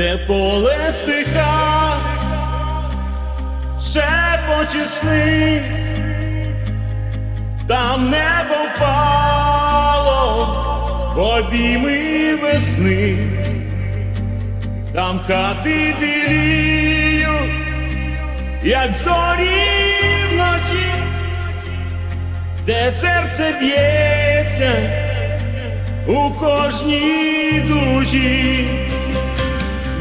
де поле стиха, шепоче сни, там небо впало в обійми весни, там хати біліють, як зорі вночі, де серце б'ється у кожній душі,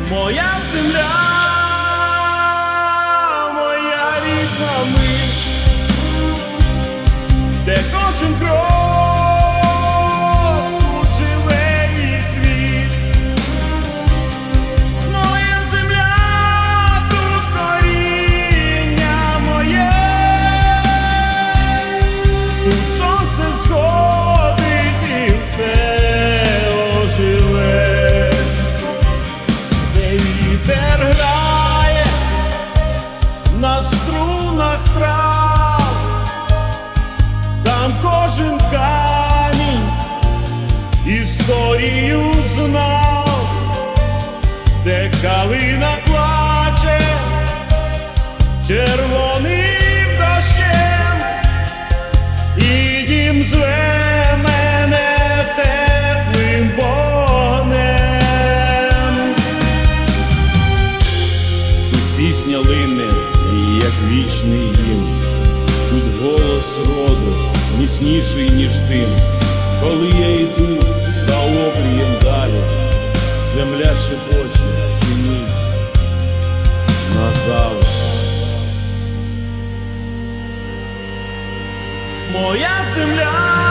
моя земля, моя рідна ми, де кожен крок кожен камінь історію знав де калина плаче червоним дощем, і дім зве мене теплим вогнем. Тут пісня лине, як вічний роду міцніший, ніж тим, коли я йду за обрієм далі, земля шепоче в тіні назавжди. Моя земля,